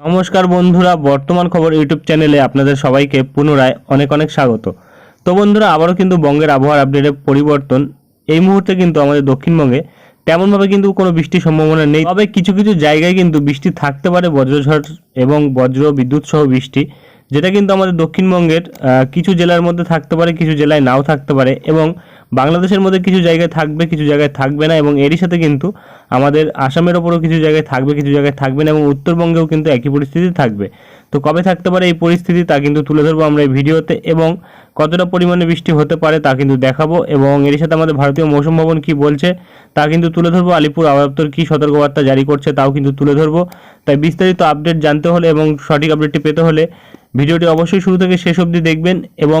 নমস্কার বন্ধুরা, বর্তমান খবর ইউটিউব চ্যানেলে আপনাদের সবাইকে পুনরায় অনেক অনেক স্বাগত। তো বন্ধুরা, আবারও কিন্তু বঙ্গের আবহাওয়ার আপডেটের পরিবর্তন। এই মুহূর্তে কিন্তু আমাদের দক্ষিণবঙ্গে তেমনভাবে কিন্তু কোনো বৃষ্টির সম্ভাবনা নেই। তবে কিছু কিছু জায়গায় কিন্তু বৃষ্টি থাকতে পারে, বজ্রঝড় এবং বজ্র বিদ্যুৎ সহ বৃষ্টি, যেটা কিন্তু আমাদের দক্ষিণবঙ্গের কিছু জেলার মধ্যে থাকতে পারে, কিছু জেলায় নাও থাকতে পারে এবং বাংলাদেশের মধ্যে কিছু জায়গায় থাকবে, কিছু জায়গায় থাকবে না এবং এরই সাথে কিন্তু আমাদের আসামের ওপরও কিছু জায়গায় থাকবে, কিছু জায়গায় থাকবে না এবং উত্তরবঙ্গেও কিন্তু একই পরিস্থিতি থাকবে। তো কবে থাকতে পারে এই পরিস্থিতি তা কিন্তু তুলে ধরবো আমরা এই ভিডিওতে এবং কতটা পরিমাণে বৃষ্টি হতে পারে তা কিন্তু দেখাবো এবং এর সাথে আমাদের ভারতীয় মৌসুম ভবন কী বলছে তা কিন্তু তুলে ধরবো। আলিপুর আবহাওয়া কী সতর্কবার্তা জারি করছে তাও কিন্তু তুলে ধরবো। তাই বিস্তারিত আপডেট জানতে হলে এবং সঠিক আপডেটটি পেতে হলে ভিডিওটি অবশ্যই শুরু থেকে শেষ অবধি দেখবেন এবং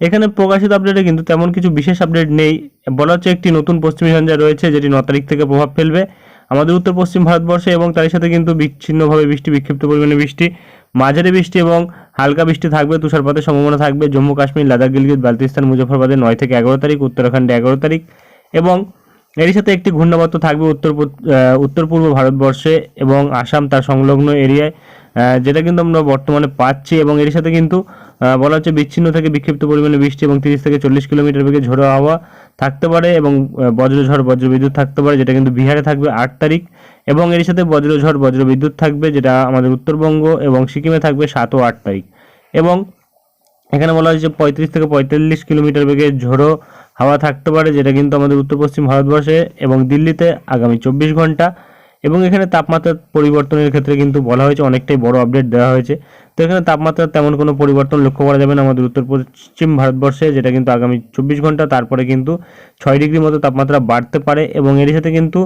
এখানে প্রকাশিত আপডেটে কিন্তু তেমন কিছু বিশেষ আপডেট নেই। বলা হচ্ছে একটি নতুন পশ্চিমী ঝঞ্ঝা রয়েছে, যেটি ন তারিখ থেকে প্রভাব ফেলবে। আমাদের উত্তর পশ্চিম ভারতবর্ষে এবং তার সাথে কিন্তু বিচ্ছিন্নভাবে বৃষ্টি, বিক্ষিপ্ত পরিমাণে বৃষ্টি, মাঝারি বৃষ্টি এবং হালকা বৃষ্টি থাকবে, তুষারপাতের সম্ভাবনা থাকবে। জম্মু, কাশ্মীর, লাদাখ, গিলগিত বালতিস্তান মুজফরবাদে নয় থেকে এগারো তারিখ উত্তরাখণ্ডে এগারো তারিখ এবং এরই সাথে একটি ঘূর্ণাবর্ত থাকবে উত্তর উত্তর পূর্ব ভারতবর্ষে এবং আসাম তার সংলগ্ন এরিয়ায় যেটা কিন্তু আমরা বর্তমানে পাচ্ছি এবং এর সাথে কিন্তু বলা হচ্ছে বিচ্ছিন্ন থেকে বিক্ষিপ্ত পরিমাণে বৃষ্টি এবং তিরিশ থেকে চল্লিশ কিলোমিটার বেগে ঝোড়ো হাওয়া থাকতে পারে এবং বজ্রঝড় বজ্রবিদ্যুৎ থাকতে পারে, যেটা কিন্তু বিহারে থাকবে আট তারিখ। এবং এর সাথে বজ্রঝড় বজ্রবিদ্যুৎ থাকবে, যেটা আমাদের উত্তরবঙ্গ এবং সিকিমে থাকবে সাত ও আট তারিখ। এবং এখানে বলা হয়েছে পঁয়ত্রিশ থেকে পঁয়তাল্লিশ কিলোমিটার বেগে ঝোড়ো হাওয়া থাকতে পারে, যেটা কিন্তু আমাদের উত্তর পশ্চিম ভারতবর্ষে এবং দিল্লিতে আগামী চব্বিশ ঘণ্টা। এবং এখানে তাপমাত্রা পরিবর্তনের ক্ষেত্রে কিন্তু বলা হয়েছে অনেকটাই বড় আপডেট দেওয়া হয়েছে। তো এখানে তাপমাত্রার তেমন কোনো পরিবর্তন লক্ষ্য করা যাবে না আমাদের উত্তর পশ্চিম ভারতবর্ষে, যেটা কিন্তু আগামী চব্বিশ ঘণ্টা, তারপরে কিন্তু ছয় ডিগ্রি মতো তাপমাত্রা বাড়তে পারে এবং এর সাথে কিন্তু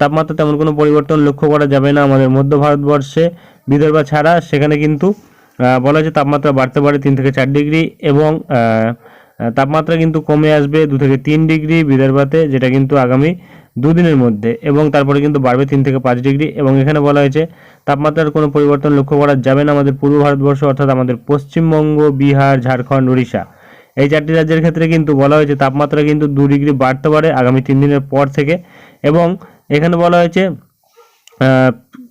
তাপমাত্রা তেমন কোনো পরিবর্তন লক্ষ্য করা যাবে না আমাদের মধ্য ভারতবর্ষে। বিদর্ভা ছাড়া সেখানে কিন্তু বলা হয়েছে তাপমাত্রা বাড়তে পারে তিন থেকে চার ডিগ্রি এবং তাপমাত্রা কিন্তু কমে আসবে দু থেকে তিন ডিগ্রি বিদর্ভাতে, যেটা কিন্তু আগামী দুদিনের মধ্যে এবং তারপরে কিন্তু বাড়বে তিন থেকে পাঁচ ডিগ্রি এবং এখানে বলা হয়েছে তাপমাত্রার কোনো পরিবর্তন লক্ষ্য করা যাবে না আমাদের পূর্ব ভারতবর্ষ অর্থাৎ আমাদের পশ্চিমবঙ্গ, বিহার, ঝাড়খণ্ড, উড়িষ্যা। এই চারটি রাজ্যের ক্ষেত্রে কিন্তু বলা হয়েছে তাপমাত্রা কিন্তু দু ডিগ্রি বাড়তে পারে আগামী তিন দিনের পর থেকে এবং এখানে বলা হয়েছে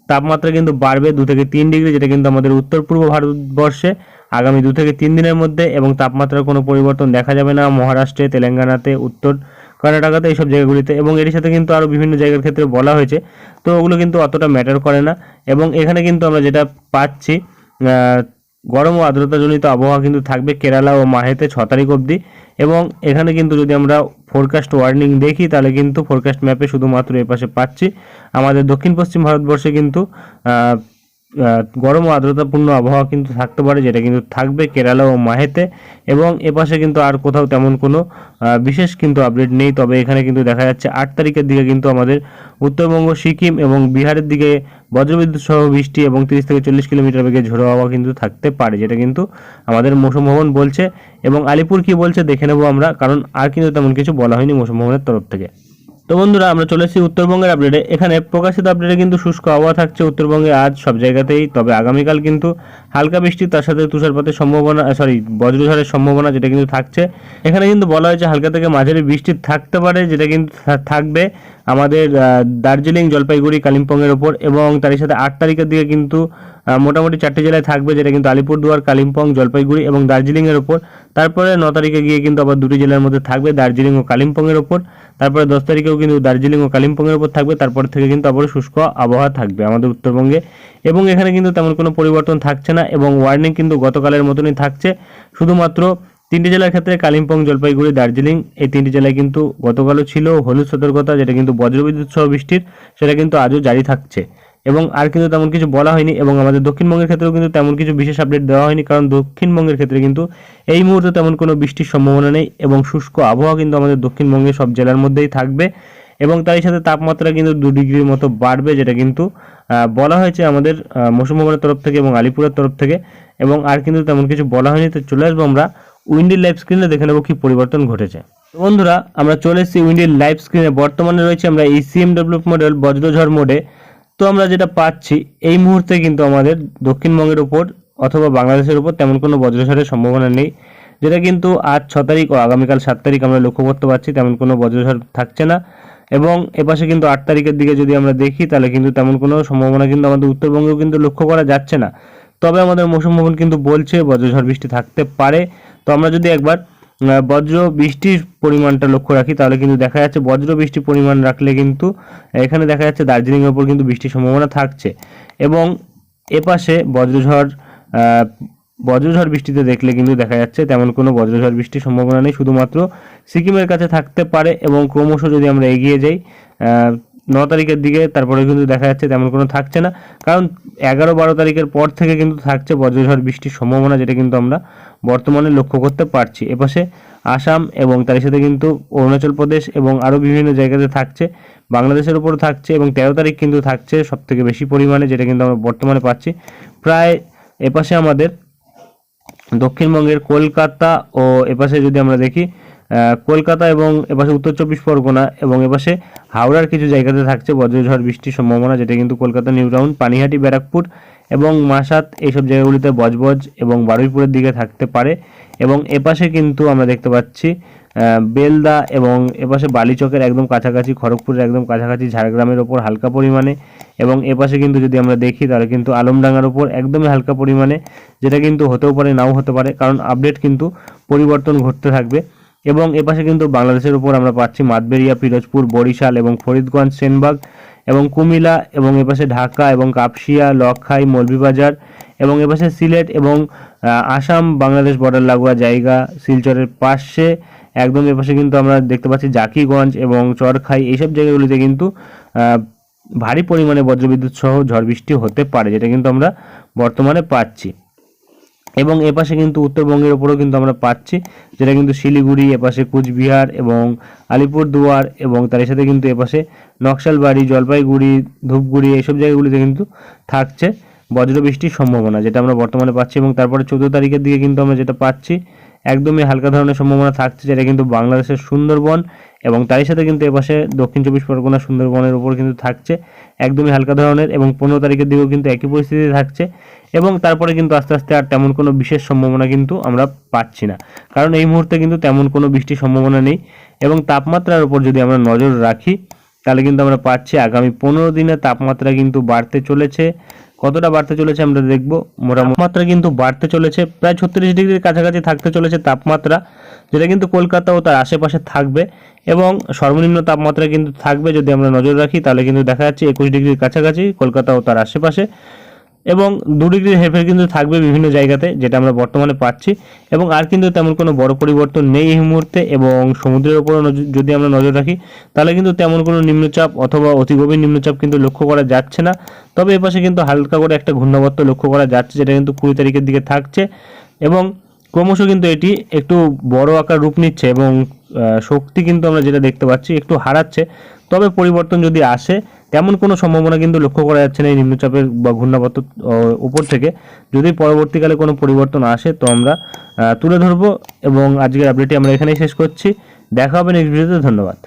তাপমাত্রা কিন্তু বাড়বে দু থেকে তিন ডিগ্রি যেটা কিন্তু আমাদের উত্তর পূর্ব ভারতবর্ষে আগামী দু থেকে তিন দিনের মধ্যে এবং তাপমাত্রার কোনো পরিবর্তন দেখা যাবে না মহারাষ্ট্রে, তেলেঙ্গানাতে, উত্তর কর্ণাটকাতে এইসব জায়গাগুলিতে এবং এর সাথে কিন্তু আরও বিভিন্ন জায়গার ক্ষেত্রে বলা হয়েছে। তো ওগুলো কিন্তু অতটা ম্যাটার করে না এবং এখানে কিন্তু আমরা যেটা পাচ্ছি গরম ও আর্দ্রতাজনিত আবহাওয়া কিন্তু থাকবে কেরালা ও মাহেতে ছ তারিখ অবধি এবং এখানে কিন্তু যদি আমরা ফোরকাস্ট ওয়ার্নিং দেখি তাহলে কিন্তু ফোরকাস্ট ম্যাপে শুধুমাত্র এ পাশে পাচ্ছি। আমাদের দক্ষিণ পশ্চিম ভারতবর্ষে কিন্তু গরম আর্দ্রতাপূর্ণ আবহাওয়া কিন্তু থাকতে পারে, যেটা কিন্তু থাকবে কেরালা ও মাহেতে। এবং এপাশে কিন্তু আর কোথাও তেমন কোনো বিশেষ কিন্তু আপডেট নেই। তবে এখানে কিন্তু দেখা যাচ্ছে আট তারিখের দিকে কিন্তু আমাদের উত্তরবঙ্গ, সিকিম এবং বিহারের দিকে বজ্রবিদ্যুৎ সহ বৃষ্টি এবং তিরিশ থেকে চল্লিশ কিলোমিটার বেগে ঝোড়ো হাওয়া কিন্তু থাকতে পারে, যেটা কিন্তু আমাদের মৌসুম ভবন বলছে। এবং আলিপুর কি বলছে দেখে নেব আমরা, কারণ আর কিন্তু তেমন কিছু বলা হয়নি মৌসুম ভবনের তরফ থেকে। তো বন্ধুরা, আমরা চলে এসেছি উত্তরবঙ্গের আপডেটে এখানে প্রকাশিত আপডেটে কিন্তু শুষ্ক আবহাওয়া থাকছে উত্তরবঙ্গে আজ সব জায়গাতেই, তবে আগামীকাল কিন্তু হালকা বৃষ্টি, তার সাথে তুষারপাতের সম্ভাবনা সরি বজ্রঝড়ের সম্ভাবনা যেটা কিন্তু থাকছে। এখানে কিন্তু বলা হয়েছে হালকা থেকে মাঝারি বৃষ্টি থাকতে পারে, যেটা কিন্তু থাকবে আমাদের দার্জিলিং, জলপাইগুড়ি, কালিম্পংয়ের ওপর এবং তার সাথে আট তারিখের দিকে কিন্তু মোটামুটি চারটি জেলায় থাকবে, যেটা কিন্তু আলিপুরদুয়ার, কালিম্পং, জলপাইগুড়ি এবং দার্জিলিংয়ের ওপর তারপরে ন তারিখে গিয়ে কিন্তু আবার দুটি জেলার মধ্যে থাকবে দার্জিলিং ও কালিম্পংয়ের ওপর তারপরে দশ তারিখেও কিন্তু দার্জিলিং ও কালিম্পংয়ের উপর থাকবে, তারপর থেকে কিন্তু আবার শুষ্ক আবহাওয়া থাকবে আমাদের উত্তরবঙ্গে। এবং এখানে কিন্তু তেমন কোনো পরিবর্তন থাকছে না এবং ওয়ার্নিং কিন্তু গতকালের মতনই থাকছে। শুধুমাত্র তিনটি জেলার ক্ষেত্রে কালিম্পং, জলপাইগুড়ি, দার্জিলিং, এই তিনটি জেলায় কিন্তু গতকালও ছিল হলুদ সতর্কতা, যেটা কিন্তু বজ্রবিদ্যুৎ সহ বৃষ্টির, সেটা কিন্তু আজও জারি থাকছে। এবং আর কিন্তু তেমন কিছু বলা হয়নি এবং আমাদের দক্ষিণবঙ্গের ক্ষেত্রেও কিন্তু তেমন কিছু বিশেষ আপডেট দেওয়া হয়নি, কারণ দক্ষিণবঙ্গের ক্ষেত্রে কিন্তু এই মুহূর্তে তেমন কোনো বৃষ্টির সম্ভাবনা নেই এবং শুষ্ক আবহাওয়া কিন্তু আমাদের দক্ষিণবঙ্গের সব জেলার মধ্যেই থাকবে এবং তারই সাথে তাপমাত্রা কিন্তু দু ডিগ্রির মতো বাড়বে যেটা কিন্তু বলা হয়েছে আমাদের মৌসুম ভবনের তরফ থেকে এবং আলিপুরের তরফ থেকে এবং আর কিন্তু তেমন কিছু বলা হয়নি। তো চলে আসব আমরা উইন্ডির লাইভ স্ক্রিনে, দেখে নেব কী পরিবর্তন ঘটেছে। বন্ধুরা, আমরা চলে এসেছি উইন্ডির লাইভ স্ক্রিনে, বর্তমানে রয়েছে আমরা এই সিএমডব্লিউ মডেল বজ্রঝড় মোডে তো আমরা যেটা পাচ্ছি, এই মুহূর্তে কিন্তু আমাদের দক্ষিণবঙ্গের উপর অথবা বাংলাদেশের উপর তেমন কোনো বজ্রঝড়ের সম্ভাবনা নেই। যেটা কিন্তু আজ ছ তারিখ ও আগামীকাল সাত তারিখ আমরা লক্ষ্য করতে পারছি, তেমন কোনো বজ্রঝড় থাকছে না। এবং এপাশে কিন্তু আট তারিখের দিকে যদি আমরা দেখি, তাহলে কিন্তু তেমন কোনো সম্ভাবনা কিন্তু আমাদের উত্তরবঙ্গেও কিন্তু লক্ষ্য করা যাচ্ছে না। তবে আমাদের মৌসুম ভবন কিন্তু বলছে বজ্রঝড় বৃষ্টি থাকতে পারে। তো আমরা যদি একবার বজ্র বৃষ্টির পরিমাণটা লক্ষ্য রাখি, তাহলে কিন্তু দেখা যাচ্ছে বজ্র বৃষ্টির পরিমাণ রাখলে কিন্তু এখানে দেখা যাচ্ছে দার্জিলিংয়ের ওপর কিন্তু বৃষ্টির সম্ভাবনা থাকছে। এবং এপাশে বজ্রঝড় বজ্রঝড় বৃষ্টিতে দেখলে কিন্তু দেখা যাচ্ছে তেমন কোনো বজ্রঝড় বৃষ্টির সম্ভাবনা নেই, শুধুমাত্র সিকিমের কাছে থাকতে পারে এবং ক্রমশ যদি আমরা এগিয়ে যাই ন তারিখের দিকে তারপরে কিন্তু দেখা যাচ্ছে তেমন কোনো থাকছে না। কারণ এগারো বারো তারিখের পর থেকে কিন্তু থাকছে বজ্রঝড় বৃষ্টির সম্ভাবনা যেটা কিন্তু আমরা বর্তমানে লক্ষ্য করতে পারছি। এপাশে আসাম এবং তার সাথে কিন্তু অরুণাচল প্রদেশ এবং আরও বিভিন্ন জায়গাতে থাকছে। বাংলাদেশের উপরও থাকছে এবং তেরো তারিখ কিন্তু থাকছে সব থেকে বেশি পরিমাণে যেটা কিন্তু আমরা বর্তমানে পাচ্ছি। প্রায় এপাশে আমাদের দক্ষিণবঙ্গের কলকাতা ও এপাশে যদি আমরা দেখি কলকাতা এবং এপাশে উত্তর চব্বিশ পরগনা এবং এপাশে হাওড়ার কিছু জায়গাতে থাকছে বজ্রঝড়, বৃষ্টির সম্ভাবনা, যেটা কিন্তু কলকাতা নিউ টাউন, পানিহাটি, ব্যারাকপুর এবং মাসাত এইসব জায়গাগুলিতে বজবজ এবং বারুইপুরের দিকে থাকতে পারে। এবং এপাশে কিন্তু আমরা দেখতে পাচ্ছি বেলদা এবং এপাশে বালিচকের একদম কাছাকাছি, খড়গপুরের একদম কাছাকাছি, ঝাড়গ্রামের ওপর হালকা পরিমাণে এবং এপাশে কিন্তু যদি আমরা দেখি তাহলে কিন্তু আলমডাঙ্গার ওপর একদমই হালকা পরিমাণে, যেটা কিন্তু হতেও পারে, নাও হতে পারে, কারণ আপডেট কিন্তু পরিবর্তন ঘটতে থাকবে। এবং এপাশে কিন্তু বাংলাদেশের উপর আমরা পাচ্ছি মাতবেরিয়া, পিরোজপুর, বরিশাল এবং ফরিদগঞ্জ, সেনবাগ এবং কুমিল্লা এবং এপাশে ঢাকা এবং কাপসিয়া লক্ষাই মৌলভীবাজার এবং এপাশে সিলেট এবং আসাম, বাংলাদেশ বর্ডার লাগোয়া জায়গা শিলচরের পাশে। একদম এপাশে কিন্তু আমরা দেখতে পাচ্ছি জাকিগঞ্জ এবং চরখাই। এইসব জায়গাগুলিতে কিন্তু ভারী পরিমাণে বজ্রবিদ্যুৎ সহ ঝড় বৃষ্টি হতে পারে, যেটা কিন্তু আমরা বর্তমানে পাচ্ছি। এবং এপাশে কিন্তু উত্তরবঙ্গের ওপরেও কিন্তু আমরা পাচ্ছি, যেটা কিন্তু শিলিগুড়ি এপাশে কুচবিহার এবং আলিপুরদুয়ার এবং তার সাথে কিন্তু এপাশে নকশালবাড়ি, জলপাইগুড়ি, ধূপগুড়ি এইসব জায়গাগুলিতে কিন্তু থাকছে বজ্রবৃষ্টির সম্ভাবনা, যেটা আমরা বর্তমানে পাচ্ছি এবং তারপরে চোদ্দ তারিখের দিকে কিন্তু আমরা যেটা পাচ্ছি একদমই হালকা ধরনের সম্ভাবনা থাকছে যেটা কিন্তু বাংলাদেশের সুন্দরবন এবং তারই সাথে কিন্তু এপাশে দক্ষিণ চব্বিশ পরগনা সুন্দরবনের উপর কিন্তু থাকছে। একদমই হালকা ধরনের এবং পনেরো তারিখের দিকেও কিন্তু একই পরিস্থিতি থাকছে এবং তারপরে কিন্তু আস্তে আস্তে আর তেমন কোনো বিশেষ সম্ভাবনা কিন্তু আমরা পাচ্ছি না। কারণ এই মুহূর্তে কিন্তু তেমন কোনো বৃষ্টির সম্ভাবনা নেই এবং তাপমাত্রার উপর যদি আমরা নজর রাখি তাহলে কিন্তু আমরা পাচ্ছি আগামী পনেরো দিনে তাপমাত্রা কিন্তু বাড়তে চলেছে। কতটা বাড়তে চলেছে আমরা দেখব। মোটামুটি তাপমাত্রা কিন্তু বাড়তে চলেছে, প্রায় ছত্রিশ ডিগ্রির কাছাকাছি থাকতে চলেছে তাপমাত্রা, যেটা কিন্তু কলকাতা ও তার আশেপাশে থাকবে। এবং সর্বনিম্ন তাপমাত্রা কিন্তু থাকবে, যদি আমরা নজর রাখি, তাহলে কিন্তু দেখা যাচ্ছে একুশ ডিগ্রির কাছাকাছি কলকাতা ও তার আশেপাশে। এবং দু ডিগ্রির হেরফের কিন্তু থাকবে বিভিন্ন জায়গাতে, যেটা আমরা বর্তমানে পাচ্ছি। এবং আর কিন্তু তেমন কোনো বড় পরিবর্তন নেই এই মুহূর্তে এবং সমুদ্রের নজ- যদি আমরা নজর রাখি, তাহলে কিন্তু তেমন কোনো নিম্নচাপ অথবা অতি গভীর নিম্নচাপ কিন্তু লক্ষ্য করা যাচ্ছে না। তবে এপাশে কিন্তু হালকা করে একটা ঘূর্ণাবর্ত লক্ষ্য করা যাচ্ছে, যেটা কিন্তু কুড়ি তারিখের দিকে থাকছে। এবং ক্রমশ কিন্তু এটি একটু বড় আকার রূপ নিচ্ছে এবং শক্তি কিন্তু আমরা যেটা দেখতে পাচ্ছি একটু হারাচ্ছে। তবে পরিবর্তন যদি আসে তেমন কোনো সম্ভাবনা কিন্তু লক্ষ্য করা যাচ্ছে না এই নিম্নচাপের বা ঘূর্ণাবর্ত উপর থেকে। যদি পরবর্তীকালে কোনো পরিবর্তন আসে, তো আমরা তুলে ধরবো এবং আজকের আপডেটটি আমরা এখানেই শেষ করছি। দেখা হবে নেক্সট ভিডিওতে ধন্যবাদ।